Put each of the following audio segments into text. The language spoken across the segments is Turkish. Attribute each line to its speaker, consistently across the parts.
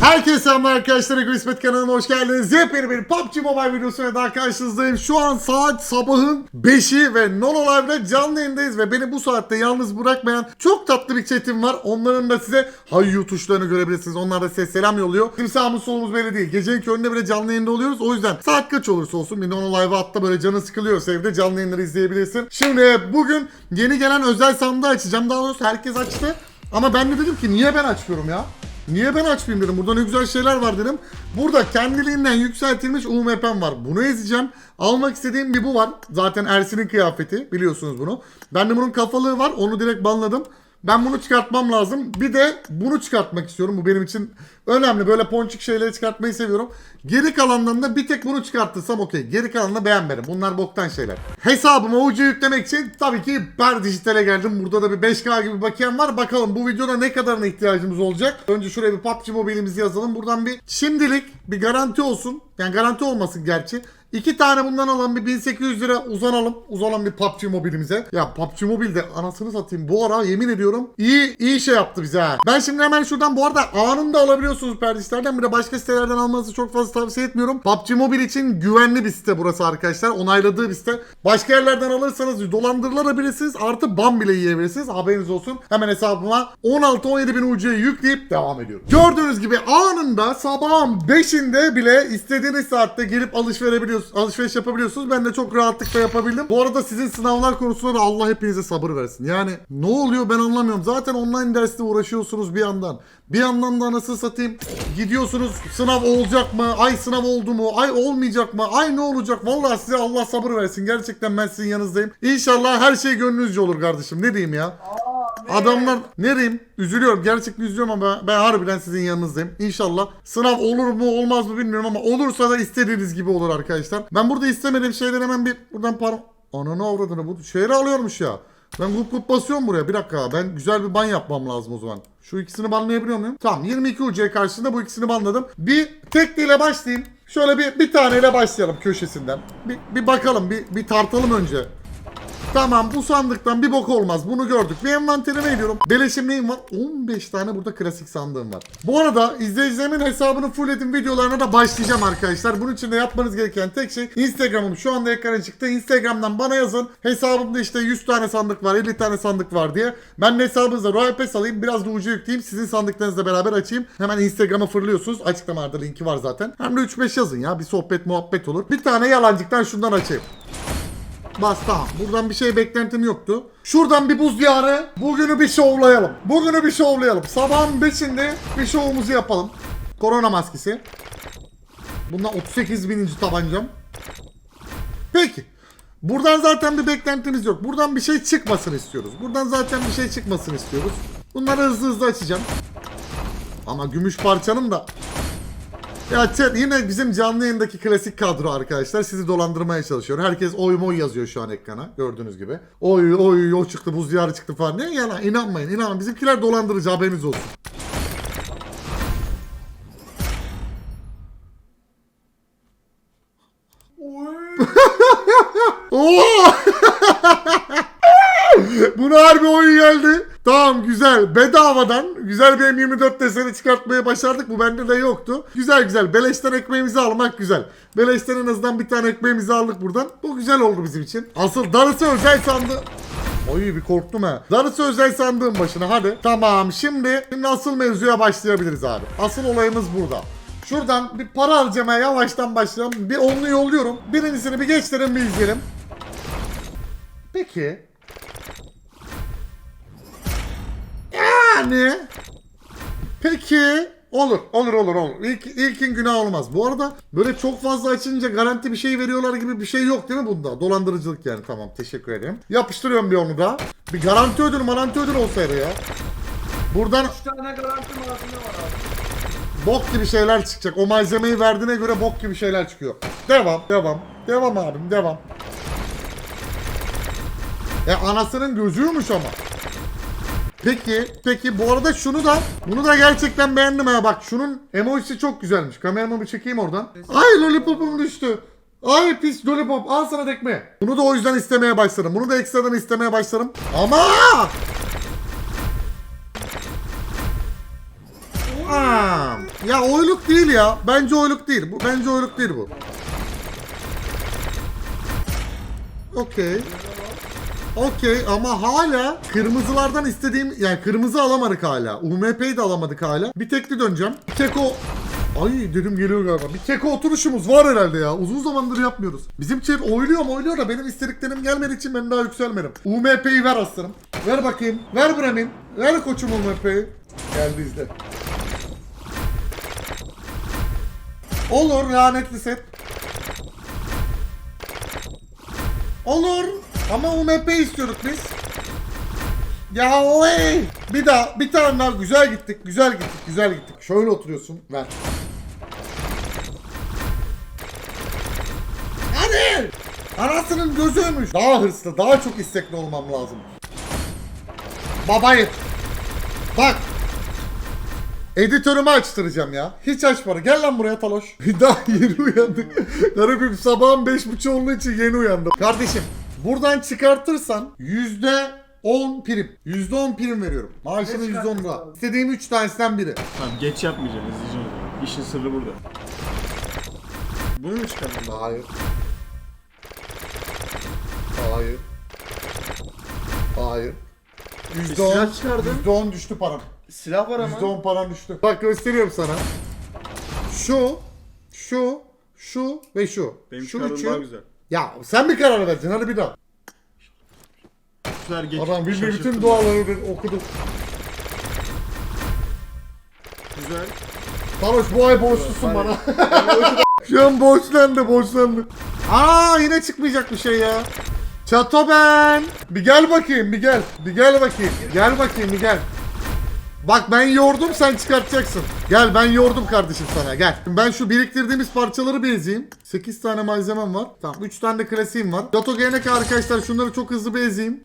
Speaker 1: Herkese selamlar arkadaşlar. Ego İsmet kanalına hoş geldiniz. Yepyeni bir PUBG Mobile videosuyla daha karşınızdayım. Şu an saat sabahın 5'i ve Nono Live'da canlı yayındayız ve beni bu saatte yalnız bırakmayan çok tatlı bir chatim var. Onların da size hayyu tuşlarını görebilirsiniz. Onlar da size selam yolluyor. Bizim sağımız solumuz belli değil. Gecenin köründe bile canlı yayında oluyoruz. O yüzden saat kaç olursa olsun bir Nono Live'a atla böyle canı sıkılıyorsa evde canlı yayınları izleyebilirsin. Şimdi bugün yeni gelen özel sandığı açacağım. Daha doğrusu herkes açtı. Ama ben de dedim ki niye ben açmıyorum ya? Niye ben açmayayım dedim. Burada ne güzel şeyler var dedim. Burada kendiliğinden yükseltilmiş UMP'm var. Bunu ezeceğim. Almak istediğim bir bu var. Zaten Ersin'in kıyafeti. Biliyorsunuz bunu. Bende bunun kafalığı var. Onu direkt banladım. Ben bunu çıkartmam lazım. Bir de bunu çıkartmak istiyorum. Bu benim için önemli. Böyle ponçik şeyleri çıkartmayı seviyorum. Geri kalandan da bir tek bunu çıkartırsam okey. Geri kalanını beğenmedim. Bunlar boktan şeyler. Hesabıma ucu yüklemek için tabii ki per dijitale geldim. Burada da bir 5K gibi bakiyem var. Bakalım bu videoda ne kadarına ihtiyacımız olacak. Önce şuraya bir PUBG mobilimizi yazalım. Buradan bir şimdilik bir garanti olsun. Yani garanti olmasın gerçi. İki tane bundan alalım bir 1800 lira uzanalım. Uzanalım bir PUBG mobilimize. Ya PUBG mobilde anasını satayım. Bu ara yemin ediyorum iyi iyi şey yaptı bize. Ben şimdi hemen şuradan bu arada anında alabiliyorsunuz perdişlerden. Bir de başka sitelerden almanızı çok fazla tavsiye etmiyorum. PUBG mobil için güvenli bir site burası arkadaşlar. Onayladığı bir site. Başka yerlerden alırsanız dolandırılabilirsiniz. Artı ban bile yiyebilirsiniz. Haberiniz olsun. Hemen hesabıma 16-17 bin UC'yi yükleyip devam ediyorum. Gördüğünüz gibi anında sabahın 5'inde bile istediğiniz saatte gelip alışveriş verebiliyorsunuz. Alışveriş yapabiliyorsunuz. Ben de çok rahatlıkla yapabildim. Bu arada sizin sınavlar konusunda da Allah hepinize sabır versin. Yani ne oluyor ben anlamıyorum. Zaten online derste uğraşıyorsunuz bir yandan. Bir yandan da anasını satayım. Gidiyorsunuz sınav olacak mı? Ay sınav oldu mu? Ay olmayacak mı? Ay ne olacak? Vallahi size Allah sabır versin. Gerçekten ben sizin yanınızdayım. İnşallah her şey gönlünüzce olur kardeşim. Ne diyeyim ya? Adamlar ne diyeyim? Üzülüyorum. Gerçekten üzülüyorum ama ben, harbiden sizin yanınızdayım. İnşallah sınav olur mu olmaz mı bilmiyorum ama olursa da istediğiniz gibi olur arkadaşlar. Ben burada istemediğim şeyden hemen bir buradan par... Ananı avradını bu şehre alıyormuş ya. Ben grup grup basıyorum buraya. Bir dakika ben güzel bir ban yapmam lazım o zaman. Şu ikisini banlayabiliyor muyum? Tamam 22 UC karşısında bu ikisini banladım. Bir tekliyle başlayayım. Şöyle bir, bir taneyle başlayalım köşesinden. Bir, bir bakalım bir, bir tartalım önce. Tamam bu sandıktan bir bok olmaz. Bunu gördük. Bir envanterime ediyorum. Beleşim neyim var? 15 tane burada klasik sandığım var. Bu arada izleyicilerimin hesabını fullledim videolarına da başlayacağım arkadaşlar. Bunun için de yapmanız gereken tek şey Instagram'ım şu anda ekrana çıktı. Instagram'dan bana yazın. Hesabımda işte 100 tane sandık var, 50 tane sandık var diye. Ben hesabınıza Royal Pass alayım. Biraz da ucu yükleyeyim. Sizin sandıklarınızla beraber açayım. Hemen Instagram'a fırlıyorsunuz. Açıklamalarda linki var zaten. Hem de 3-5 yazın ya. Bir sohbet muhabbet olur. Bir tane yalancıktan şundan açayım. Bas tamam. Buradan bir şey beklentim yoktu. Şuradan bir buz diyarı. Bugünü bir şovlayalım. Bugünü bir şovlayalım. Sabahın 5'inde bir şovumuzu yapalım. Korona maskesi. Bundan 38 bininci tabancam. Peki. Buradan zaten bir beklentimiz yok. Buradan bir şey çıkmasını istiyoruz. Buradan zaten bir şey çıkmasını istiyoruz. Bunları hızlı hızlı açacağım. Ama gümüş parçanın da ya chat yine bizim canlı yayındaki klasik kadro arkadaşlar sizi dolandırmaya çalışıyor. Herkes oy moy yazıyor şu an ekrana gördüğünüz gibi. Oy oy o çıktı buz diyarı çıktı falan. Ne yalan inanmayın inanmayın bizimkiler dolandırıcı haberiniz olsun. Oo! Buna harbi oyun geldi. Tamam güzel. Bedavadan güzel bir M24 deseni çıkartmayı başardık. Bu bende de yoktu. Güzel güzel. Beleşten ekmeğimizi almak güzel. Beleşten en azından bir tane ekmeğimizi aldık buradan. Bu güzel oldu bizim için. Asıl darısı özel sandı. Oy bir korktum ha. Darısı özel sandığın başına hadi. Tamam şimdi, şimdi asıl mevzuya başlayabiliriz abi. Asıl olayımız burada. Şuradan bir para harcamaya yavaştan başlayalım. Bir onlu yolluyorum. Birincisini bir geçtirin bir izleyelim. Peki. Yani. Peki. Olur, olur, olur, olur. İlk, ilkin günah olmaz. Bu arada böyle çok fazla açınca garanti bir şey veriyorlar gibi bir şey yok değil mi bunda? Dolandırıcılık yani tamam teşekkür ederim. Yapıştırıyorum bir onu da. Bir garanti ödül, garanti ödül olsaydı ya. Buradan
Speaker 2: 3 tane garanti malzeme var abi.
Speaker 1: bok gibi şeyler çıkacak. O malzemeyi verdiğine göre bok gibi şeyler çıkıyor. Devam, devam. Devam abim, devam. E anasının gözüymüş ama. Peki, peki bu arada şunu da, bunu da gerçekten beğendim ha bak şunun emojisi çok güzelmiş. Kameramı bir çekeyim oradan. Ay lollipopum düştü. Ay pis lollipop al sana tekme. Bunu da o yüzden istemeye başladım. Bunu da ekstradan istemeye başladım. Ama! Aa, Ya oyluk değil ya. Bence oyluk değil. Bu bence oyluk değil bu. Okey. Okey ama hala kırmızılardan istediğim yani kırmızı alamadık hala. UMP'yi de alamadık hala. Bir tekli döneceğim. Keko Ay dedim geliyor galiba. Bir keko oturuşumuz var herhalde ya. Uzun zamandır yapmıyoruz. Bizim chat oyluyor mu oyluyor da benim istediklerim gelmediği için ben daha yükselmedim. UMP'yi ver aslanım. Ver bakayım. Ver Bremin. Ver koçum UMP'yi. Geldi izle. Olur lanetli set. Olur. Ama UMP istiyorduk biz. Ya oy. Bir daha bir tane daha güzel gittik. Güzel gittik. Güzel gittik. Şöyle oturuyorsun. Ver. Hadi. Anasının gözüymüş. Daha hırslı, daha çok istekli olmam lazım. Babayı. Bak. Editörümü açtıracağım ya. Hiç açmadı. Gel lan buraya Taloş. Daha yeni uyandık. Garibim sabahın beş buçuk olduğu için yeni uyandım. Kardeşim buradan çıkartırsan yüzde 10 prim. Yüzde 10 prim veriyorum. Maaşının
Speaker 2: Ne
Speaker 1: yüzde 10 lira.
Speaker 2: çıkartırsan?
Speaker 1: İstediğim 3 tanesinden biri.
Speaker 3: Tamam geç yapmayacağım izleyeceğim o zaman. İşin sırrı burada. Bunu mu çıkardın?
Speaker 1: Hayır. Hayır. Hayır. Yüzde
Speaker 3: Bir silah
Speaker 1: 10,
Speaker 3: çıkardın.
Speaker 1: yüzde 10 düştü param.
Speaker 3: Silah var ama.
Speaker 1: Yüzde 10 param düştü. Bak gösteriyorum sana. Şu, şu, şu ve şu.
Speaker 3: Benim
Speaker 1: şu
Speaker 3: çıkardığım
Speaker 1: üçü-
Speaker 3: daha güzel.
Speaker 1: Ya sen bir karar vereceksin hadi bir daha.
Speaker 3: Geç.
Speaker 1: Adam bildiği bütün duaları bir okudum.
Speaker 3: Güzel.
Speaker 1: Taroş bu ay borçlusun bana. Şu an borçlandı borçlandı. Aa yine çıkmayacak bir şey ya. Çato ben. Bir gel bakayım bir gel. Bir gel bakayım. Gel bakayım bir gel. Bak ben yordum sen çıkartacaksın. Gel ben yordum kardeşim sana gel. Ben şu biriktirdiğimiz parçaları bir ezeyim. 8 tane malzemem var. Tamam 3 tane de klasiğim var. Dato gelene arkadaşlar şunları çok hızlı bir ezeyim.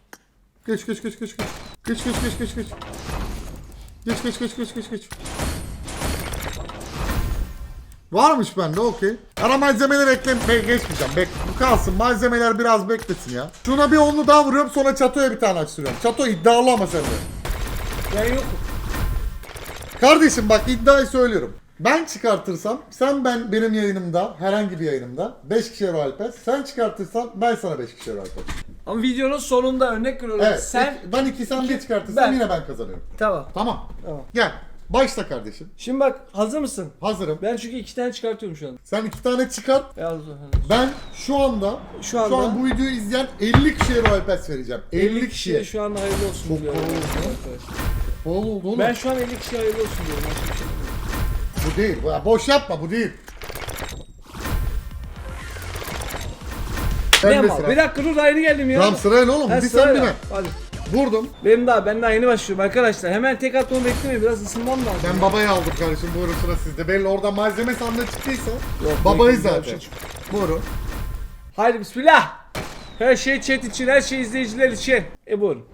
Speaker 1: Geç geç geç geç geç. Geç geç geç geç geç. Geç geç geç geç geç geç. Varmış bende okey. Ara malzemeleri ekle be- geçmeyeceğim. Bek bu kalsın. Malzemeler biraz beklesin ya. Şuna bir onlu daha vuruyorum sonra çatoya bir tane açtırıyorum. Çato iddialı ama sende.
Speaker 2: Ben yokum.
Speaker 1: Kardeşim bak iddiayı söylüyorum. Ben çıkartırsam sen ben benim yayınımda herhangi bir yayınımda 5 kişi Royal Pass. Sen çıkartırsan ben sana 5 kişi Royal Pass.
Speaker 2: Ama videonun sonunda örnek veriyorum.
Speaker 1: Evet.
Speaker 2: Sen
Speaker 1: ben 2 sen 1 çıkartırsan
Speaker 2: ben.
Speaker 1: yine ben kazanıyorum.
Speaker 2: tamam.
Speaker 1: Tamam.
Speaker 2: Tamam.
Speaker 1: Gel. Başla kardeşim.
Speaker 2: Şimdi bak hazır mısın?
Speaker 1: Hazırım.
Speaker 2: Ben çünkü iki tane çıkartıyorum şu an.
Speaker 1: Sen 2 tane çıkart.
Speaker 2: Ya, hazır.
Speaker 1: Ben şu anda
Speaker 2: Şu anda-
Speaker 1: an bu videoyu izleyen 50 kişiye Royal Pass vereceğim. 50,
Speaker 2: 50 kişiye
Speaker 1: kişiye.
Speaker 2: şu anda hayırlı olsun
Speaker 1: Çok
Speaker 2: diyorum.
Speaker 1: pahalı oldu.
Speaker 2: arkadaşlar.
Speaker 1: Oldu oğlum.
Speaker 2: Ben şu an 50 kişiye hayırlı olsun diyorum.
Speaker 1: Bu değil. Bu- Boş yapma bu değil.
Speaker 2: Ne
Speaker 1: Ben sıra.
Speaker 2: Bir dakika dur daha yeni geldim ya.
Speaker 1: Tamam sırayla oğlum.
Speaker 2: Ha,
Speaker 1: bir sen
Speaker 2: sırayla.
Speaker 1: bir ben.
Speaker 2: Hadi.
Speaker 1: Vurdum.
Speaker 2: Benim daha ben daha yeni başlıyorum arkadaşlar. Hemen tek atmamı beklemeyin. Biraz ısınmam lazım.
Speaker 1: Ben babayı aldım kardeşim. Buyurun sıra sizde. Belli orada malzeme sandığı çıktıysa.
Speaker 2: Yok,
Speaker 1: babayı
Speaker 2: bir
Speaker 1: zaten.
Speaker 2: şey çıktı.
Speaker 1: Buyurun.
Speaker 2: Haydi bismillah. Her şey chat için, her şey izleyiciler için. E buyurun.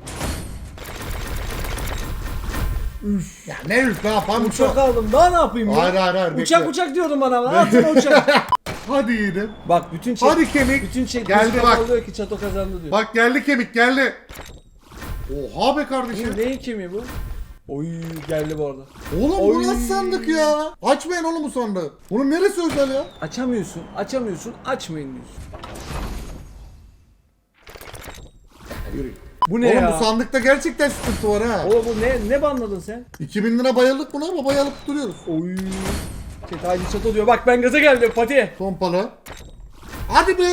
Speaker 1: Ya ne üf ne yapan
Speaker 2: Uçak aldım. Daha ne yapayım ya?
Speaker 1: Hayır hayır hayır.
Speaker 2: Uçak
Speaker 1: bekle.
Speaker 2: uçak diyordun bana. lan. Atma uçak.
Speaker 1: Hadi yiğidim.
Speaker 2: Bak bütün chat,
Speaker 1: Hadi kemik.
Speaker 2: bütün chat
Speaker 1: Geldi bak.
Speaker 2: alıyor ki Çato kazandı diyor.
Speaker 1: Bak geldi kemik geldi. Oha be kardeşim.
Speaker 2: Bu neyin kemiği bu? Oy geldi bu arada.
Speaker 1: Oğlum bu
Speaker 2: Oy.
Speaker 1: nasıl sandık ya? Açmayın oğlum bu sandığı. Bunun neresi özel ya?
Speaker 2: Açamıyorsun, açamıyorsun, açmayın diyorsun.
Speaker 1: Yürü.
Speaker 2: Bu ne
Speaker 1: Oğlum
Speaker 2: ya?
Speaker 1: bu sandıkta gerçekten sıkıntı var ha.
Speaker 2: Oğlum bu ne ne banladın sen?
Speaker 1: 2000 lira bayıldık buna ama bayalıp duruyoruz.
Speaker 2: Oy. Chat haydi Çato diyor. Bak ben gaza geldim Fatih.
Speaker 1: Pompalı. Hadi be.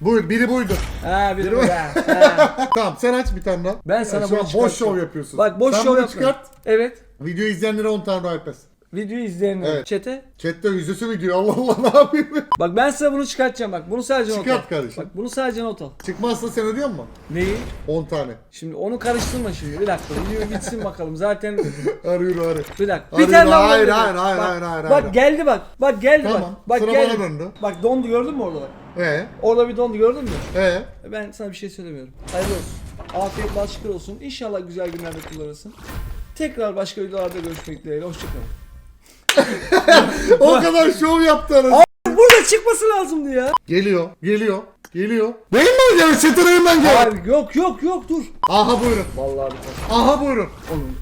Speaker 1: Buyur biri buydu.
Speaker 2: Ha biri
Speaker 1: Biri
Speaker 2: bu.
Speaker 1: Tamam sen aç bir tane daha.
Speaker 2: Ben sana
Speaker 1: Ya şu
Speaker 2: bunu
Speaker 1: an boş şov yapıyorsun.
Speaker 2: Bak boş
Speaker 1: sen
Speaker 2: şov yapmıyorum.
Speaker 1: çıkart.
Speaker 2: Evet.
Speaker 1: Video izleyenlere 10 tane daha Pass.
Speaker 2: Videoyu izleyenler.
Speaker 1: Evet.
Speaker 2: Chat'e.
Speaker 1: Chatte yüzüsü video Allah Allah ne yapayım?
Speaker 2: Bak ben size bunu çıkartacağım bak. Bunu sadece not al.
Speaker 1: Çıkart kardeşim.
Speaker 2: Bak bunu sadece not al.
Speaker 1: Çıkmazsa sen ödüyor musun?
Speaker 2: Neyi?
Speaker 1: 10 tane.
Speaker 2: Şimdi onu karıştırma şimdi. Bir dakika. Video bitsin bakalım. Zaten
Speaker 1: Arıyor arı.
Speaker 2: bir dakika.
Speaker 1: Hayır,
Speaker 2: bir tane daha
Speaker 1: hayır, hayır, hayır,
Speaker 2: bak,
Speaker 1: hayır, hayır,
Speaker 2: Bak geldi bak. Bak geldi
Speaker 1: Tamam,
Speaker 2: bak. Bak
Speaker 1: sıra
Speaker 2: geldi.
Speaker 1: bana döndü.
Speaker 2: Bak dondu gördün mü orada bak.
Speaker 1: Ee,
Speaker 2: Orada bir dondu gördün mü?
Speaker 1: ee.
Speaker 2: Ben sana bir şey söylemiyorum. Hayırlı olsun. Afiyet bal şükür olsun. İnşallah güzel günlerde kullanırsın. Tekrar başka videolarda görüşmek dileğiyle. Hoşçakalın.
Speaker 1: O kadar şov yaptı arası.
Speaker 2: Burada çıkması lazımdı ya.
Speaker 1: Geliyor, geliyor, geliyor. Benim mi gel? Çetireyim ben gel.
Speaker 2: Hayır yok yok yok dur.
Speaker 1: Aha buyurun.
Speaker 2: Vallahi bir tane.
Speaker 1: Aha buyurun.
Speaker 2: Oğlum.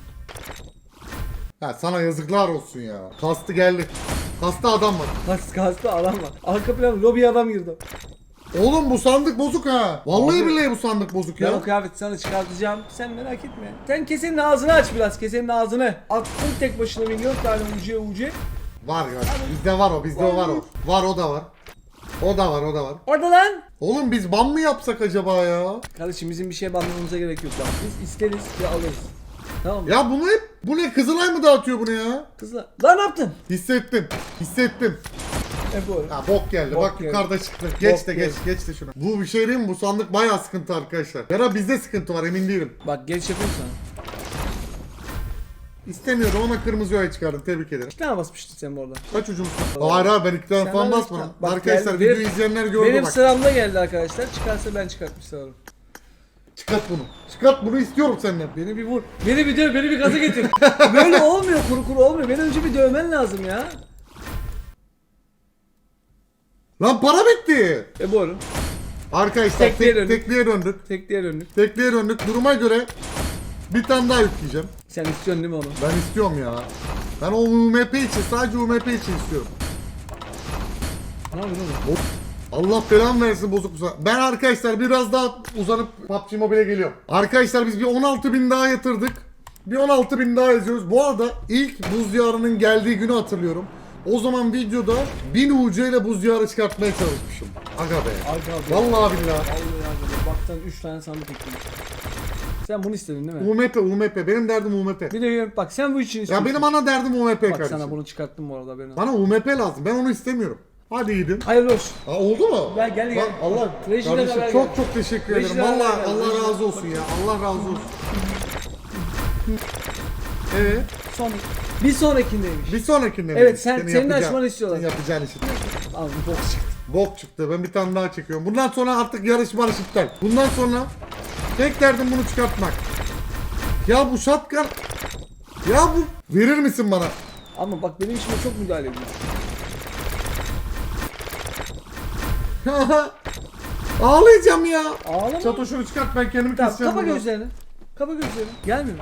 Speaker 1: Ya sana yazıklar olsun ya. Kastı geldi. Kastı adam var.
Speaker 2: Kas kastı adam var. Arka plan lobi adam girdi.
Speaker 1: Oğlum bu sandık bozuk ha. Vallahi
Speaker 2: Abi-
Speaker 1: billahi bu sandık bozuk
Speaker 2: Ben
Speaker 1: ya.
Speaker 2: o kıyafeti sana çıkartacağım. Sen merak etme. Sen kesenin ağzını aç biraz. Kesenin ağzını. Attın tek başına milyon tane ucuya ucu.
Speaker 1: Var ya. Bizde var o, bizde o var o. Var o da var. O da var, o da var.
Speaker 2: Orada lan.
Speaker 1: Oğlum biz ban mı yapsak acaba ya?
Speaker 2: Kardeşim bizim bir şeye banmamıza gerek yok lan. Biz isteriz ve alırız. Tamam mı?
Speaker 1: Ya bunu hep, bu ne Kızılay mı dağıtıyor bunu ya?
Speaker 2: Kızlar. Lan ne yaptın?
Speaker 1: Hissettim, hissettim.
Speaker 2: E bu.
Speaker 1: Ha bok geldi.
Speaker 2: Bok
Speaker 1: Bak
Speaker 2: geldi.
Speaker 1: yukarıda çıktı. Geç
Speaker 2: Bok
Speaker 1: de geç,
Speaker 2: geldi.
Speaker 1: geç de şunu. Bu bir şey değil mi? Bu sandık bayağı sıkıntı arkadaşlar. Ya da bizde sıkıntı var emin değilim.
Speaker 2: Bak geç yapayım sana.
Speaker 1: İstemiyorum ama kırmızı oya çıkardım. Tebrik ederim.
Speaker 2: İki tane basmıştın sen bu arada.
Speaker 1: Kaç ucumuz? Hayır abi ben iki tane
Speaker 2: Sen
Speaker 1: falan
Speaker 2: bana
Speaker 1: basmadım.
Speaker 2: Bak
Speaker 1: Arkadaşlar
Speaker 2: geldi.
Speaker 1: video
Speaker 2: Benim-
Speaker 1: izleyenler gördü
Speaker 2: Benim
Speaker 1: bak.
Speaker 2: sıramda geldi arkadaşlar. Çıkarsa ben çıkartmış sanırım.
Speaker 1: Çıkart bunu. Çıkart bunu istiyorum senden.
Speaker 2: Beni bir vur. Beni bir döv, beni bir gaza getir. Böyle olmuyor, kuru kuru olmuyor. Beni önce bir dövmen lazım ya.
Speaker 1: Lan para bitti.
Speaker 2: E bu arada.
Speaker 1: Arkadaşlar
Speaker 2: Tekliğe
Speaker 1: tek,
Speaker 2: döndük.
Speaker 1: tekliğe döndük.
Speaker 2: Tekliğe döndük.
Speaker 1: Tekliğe döndük. Duruma göre bir tane daha yükleyeceğim.
Speaker 2: Sen istiyorsun değil mi onu?
Speaker 1: Ben istiyorum ya. Ben o UMP için sadece UMP için istiyorum.
Speaker 2: Ne yapıyorsun oğlum?
Speaker 1: Allah belamı versin bozuk bu Ben arkadaşlar biraz daha uzanıp PUBG Mobile'e geliyorum. Arkadaşlar biz bir 16 bin daha yatırdık. Bir 16 bin daha yazıyoruz. Bu arada ilk buz diyarının geldiği günü hatırlıyorum. O zaman videoda 1000 UC ile buz diyarı çıkartmaya çalışmışım. Aga be.
Speaker 2: Arka abi.
Speaker 1: Vallahi billahi.
Speaker 2: Vallahi abi. Baktan 3 tane sandık eklemiş. Sen bunu istedin değil mi?
Speaker 1: UMP, UMP. Benim derdim UMP.
Speaker 2: Bir de bak sen bu için
Speaker 1: Ya
Speaker 2: istiyorsun.
Speaker 1: benim ana derdim UMP
Speaker 2: Bak
Speaker 1: kardeşim.
Speaker 2: sana bunu çıkarttım bu arada benim.
Speaker 1: Bana UMP lazım. Ben onu istemiyorum. Hadi gidin.
Speaker 2: Hayırlı olsun.
Speaker 1: Ha, oldu mu?
Speaker 2: Gel, gel, gel.
Speaker 1: Bak, Allah
Speaker 2: Rejiden
Speaker 1: kardeşim çok
Speaker 2: geldi.
Speaker 1: çok teşekkür ederim. Vallahi. Allah razı olsun ya. Allah razı olsun. Evet.
Speaker 2: Son bir sonrakindeymiş.
Speaker 1: Bir sonrakinde?
Speaker 2: Evet, sen- senin açmanı istiyorlar.
Speaker 1: Senin yapacağın işi.
Speaker 2: Al bu box çıktı.
Speaker 1: Bok çıktı. Ben bir tane daha çekiyorum. Bundan sonra artık yarış marış iptal. Bundan sonra tek derdim bunu çıkartmak. Ya bu şatkan... Ya bu... Verir misin bana?
Speaker 2: Ama bak benim işime çok müdahale ediyorsun.
Speaker 1: Ağlayacağım ya.
Speaker 2: Ağlama.
Speaker 1: Çato şunu çıkart ben kendimi
Speaker 2: Tamam,
Speaker 1: keseceğim.
Speaker 2: kapa
Speaker 1: buradan.
Speaker 2: gözlerini. Kapa gözlerini. Gelmiyor.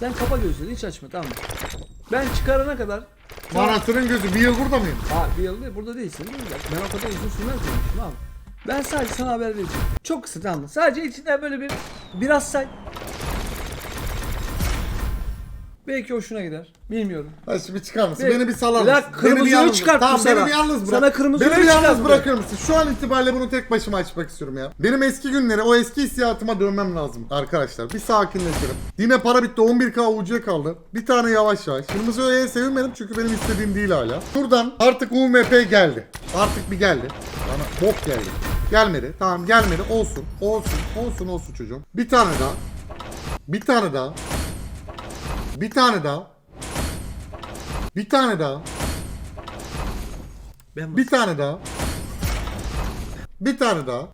Speaker 2: Sen kapa gözlerini hiç açma tamam mı? Ben çıkarana kadar
Speaker 1: Manastırın gözü. Bir yıl burada mıyım?
Speaker 2: Ha bir yıl değil burada değilsin değil mi? Ben o kadar uzun sürmez demiştim abi. Ben sadece sana haber vereceğim. Çok kısa tamam mı? Sadece içinden böyle bir biraz say. Belki hoşuna gider. Bilmiyorum.
Speaker 1: Ha şimdi çıkar mısın?
Speaker 2: Bir-
Speaker 1: beni bir salar mısın?
Speaker 2: dakika,
Speaker 1: Beni bir
Speaker 2: kırmızıyı
Speaker 1: yalnız
Speaker 2: çıkart
Speaker 1: Tamam beni
Speaker 2: sana.
Speaker 1: bir yalnız bırak.
Speaker 2: Sana kırmızıyı
Speaker 1: Beni bir yalnız
Speaker 2: çıkart
Speaker 1: bırakır mısın? Şu an itibariyle bunu tek başıma açmak istiyorum ya. Benim eski günleri, o eski hissiyatıma dönmem lazım arkadaşlar. Bir sakinleşelim. Yine para bitti. 11k UC kaldı. Bir tane yavaş yavaş. Kırmızı öğeye sevinmedim çünkü benim istediğim değil hala. Şuradan artık UMP geldi. Artık bir geldi. Bana bok geldi. Gelmedi. Tamam gelmedi. Olsun. Olsun. Olsun olsun çocuğum. Bir tane daha. Bir tane daha. Bir tane daha. Bir tane daha.
Speaker 2: Ben
Speaker 1: Bir tane daha. Bir tane daha.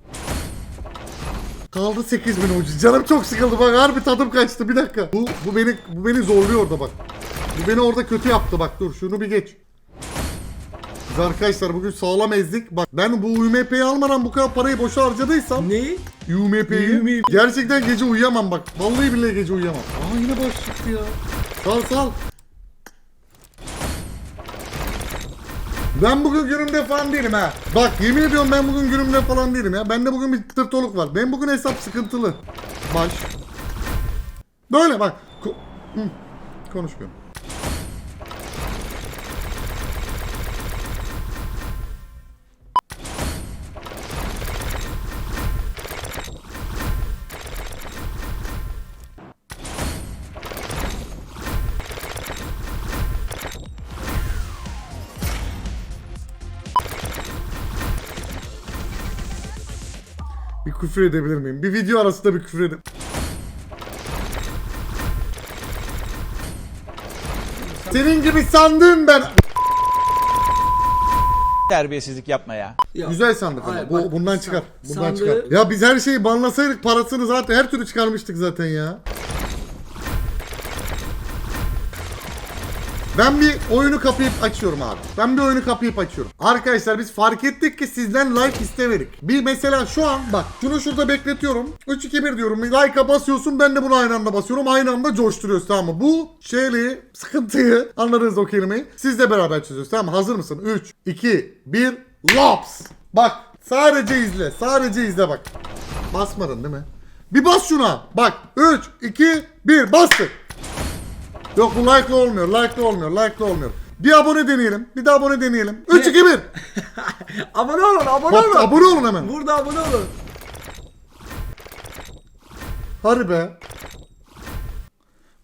Speaker 1: Kaldı 8000 ucu. Canım çok sıkıldı bak harbi tadım kaçtı. Bir dakika. Bu bu beni bu beni zorluyor orada bak. Bu beni orada kötü yaptı bak. Dur şunu bir geç. Biz arkadaşlar bugün sağlam ezdik. Bak ben bu UMP'yi almadan bu kadar parayı boşa harcadıysam
Speaker 2: Neyi?
Speaker 1: UMP'yi
Speaker 2: UMP.
Speaker 1: gerçekten gece uyuyamam bak. Vallahi billahi gece uyuyamam. Aa yine baş çıktı ya. Sal sal. Ben bugün günümde falan değilim ha. Bak yemin ediyorum ben bugün günümde falan değilim ya. Bende bugün bir tırtoluk var. Benim bugün hesap sıkıntılı. Baş. Böyle bak. Ko- Hı. Konuşmuyorum. Küfür edebilir miyim? Bir video arasında bir küfür edip. Senin gibi sandım ben.
Speaker 4: terbiyesizlik yapma ya.
Speaker 2: Ya.
Speaker 1: Güzel sandık ama.
Speaker 2: Hayır,
Speaker 1: Bu,
Speaker 2: bak,
Speaker 1: bundan
Speaker 2: san-
Speaker 1: çıkar. Bundan
Speaker 2: sandığı-
Speaker 1: çıkar. Ya biz her şeyi banlasaydık parasını zaten her türlü çıkarmıştık zaten ya. Ben bir oyunu kapayıp açıyorum abi. Ben bir oyunu kapayıp açıyorum. Arkadaşlar biz fark ettik ki sizden like istemedik. Bir mesela şu an bak şunu şurada bekletiyorum. 3 2 1 diyorum. Like'a basıyorsun ben de bunu aynı anda basıyorum. Aynı anda coşturuyoruz tamam mı? Bu şeyli sıkıntıyı anladınız o kelimeyi. Sizle beraber çözüyoruz tamam mı? Hazır mısın? 3 2 1 Lops. Bak sadece izle. Sadece izle bak. Basmadın değil mi? Bir bas şuna. Bak 3 2 1 bastık. Yok bu like'lı olmuyor. Like'lı olmuyor. Like'lı olmuyor. Bir abone deneyelim. Bir de abone deneyelim. 3 2 1.
Speaker 2: Abone olun abone olun.
Speaker 1: abone olun hemen.
Speaker 2: Burada abone olun.
Speaker 1: Hadi be.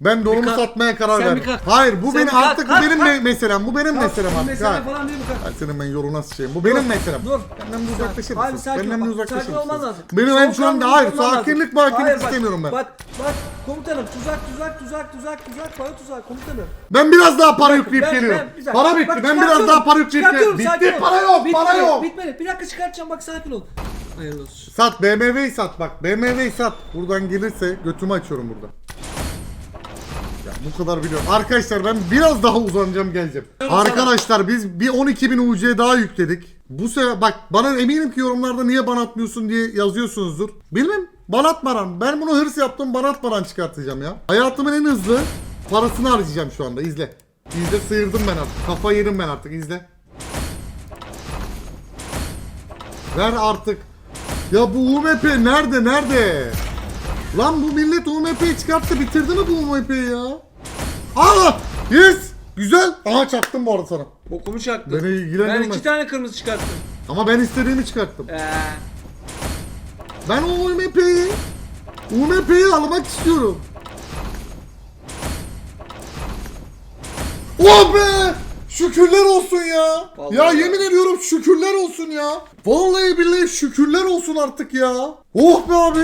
Speaker 1: Ben onu
Speaker 2: kalk.
Speaker 1: satmaya karar
Speaker 2: Sen
Speaker 1: verdim.
Speaker 2: bir kalk.
Speaker 1: Hayır bu
Speaker 2: Sen
Speaker 1: benim
Speaker 2: bir kalk,
Speaker 1: artık bu
Speaker 2: kalk,
Speaker 1: benim
Speaker 2: kalk.
Speaker 1: me- meselem. Bu benim meselem artık.
Speaker 2: Mesele
Speaker 1: Ha.
Speaker 2: falan değil bu kadar.
Speaker 1: Ben senin ben yoluna sıçayım. Bu benim meselem.
Speaker 2: Dur.
Speaker 1: Benden bir uzaklaşır
Speaker 2: Hayır
Speaker 1: mısın?
Speaker 2: sakin
Speaker 1: Benden
Speaker 2: ol.
Speaker 1: bir
Speaker 2: Bak,
Speaker 1: uzaklaşır
Speaker 2: sakin olman
Speaker 1: mısın?
Speaker 2: lazım.
Speaker 1: Benim en şu anda hayır
Speaker 2: olman lazım.
Speaker 1: sakinlik makinlik
Speaker 2: Hayır, bak,
Speaker 1: istemiyorum ben.
Speaker 2: Bak bak komutanım tuzak tuzak tuzak tuzak tuzak para tuzak komutanım.
Speaker 1: Ben biraz daha para yükleyip
Speaker 2: Ben-
Speaker 1: geliyorum.
Speaker 2: ben- bir dakika.
Speaker 1: Para bitti.
Speaker 2: Bak,
Speaker 1: Ben biraz daha para yükleyip geliyorum. Bitti.
Speaker 2: ol.
Speaker 1: Para yok. Para
Speaker 2: Bitmedi,
Speaker 1: yok.
Speaker 2: Bitmedi. Bir dakika çıkartacağım bak sakin ol. Hayırlı olsun.
Speaker 1: Sat BMW'yi sat bak. BMW'yi sat. Buradan gelirse götümü açıyorum burada. Ya bu kadar biliyorum. Arkadaşlar ben biraz daha uzanacağım geleceğim. Arkadaşlar biz bir 12.000 UC daha yükledik. Bu sefer bak bana eminim ki yorumlarda niye bana atmıyorsun diye yazıyorsunuzdur. Bilmem. Bana atmadan. Ben bunu hırs yaptım bana atmadan çıkartacağım ya. Hayatımın en hızlı parasını harcayacağım şu anda. İzle. İzle sıyırdım ben artık. Kafa yedim ben artık. İzle. Ver artık. Ya bu UMP nerede nerede? Lan bu millet UMP'yi çıkarttı bitirdi mi bu UMP'yi ya? Aa! Yes! Güzel. Aha çaktım bu arada sana.
Speaker 2: Bokumu çaktı.
Speaker 1: Beni ilgilendirmez.
Speaker 2: Ben iki tane kırmızı çıkarttım.
Speaker 1: Ama ben istediğimi çıkarttım.
Speaker 2: Eee.
Speaker 1: Ben o UMP'yi UMP'yi almak istiyorum. Oh be! Şükürler olsun ya.
Speaker 2: Vallahi
Speaker 1: ya yemin ediyorum şükürler olsun ya. Vallahi billahi şükürler olsun artık ya. Oh be abi.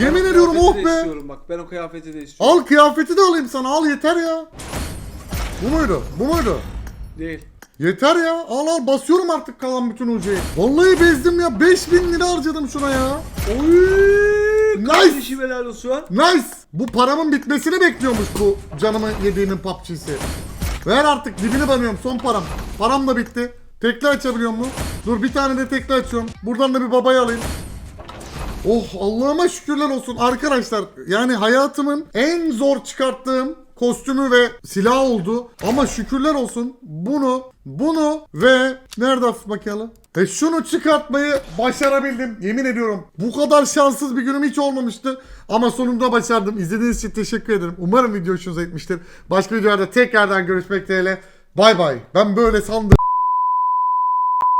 Speaker 1: Yemin
Speaker 2: Ben
Speaker 1: ediyorum oh be.
Speaker 2: istiyorum bak ben o kıyafeti de istiyorum.
Speaker 1: Al kıyafeti de alayım sana al yeter ya. Bu muydu? Bu muydu?
Speaker 2: Değil.
Speaker 1: Yeter ya. Al al basıyorum artık kalan bütün ucuyu. Vallahi bezdim ya. 5000 lira harcadım şuna ya.
Speaker 2: Oy!
Speaker 1: Nice.
Speaker 2: Kardeşim helal olsun.
Speaker 1: Nice. Bu paramın bitmesini bekliyormuş bu canımı yediğimin PUBG'si. Ver artık dibini banıyorum son param. Param da bitti. Tekli açabiliyor mu? Dur bir tane de tekli açıyorum. Buradan da bir babayı alayım. Oh Allah'ıma şükürler olsun arkadaşlar. Yani hayatımın en zor çıkarttığım kostümü ve silah oldu. Ama şükürler olsun bunu, bunu ve nerede hafif makyajlı? Ve şunu çıkartmayı başarabildim. Yemin ediyorum. Bu kadar şanssız bir günüm hiç olmamıştı. Ama sonunda başardım. İzlediğiniz için teşekkür ederim. Umarım video hoşunuza gitmiştir. Başka videolarda tekrardan görüşmek dileğiyle. Bay bay. Ben böyle sandım.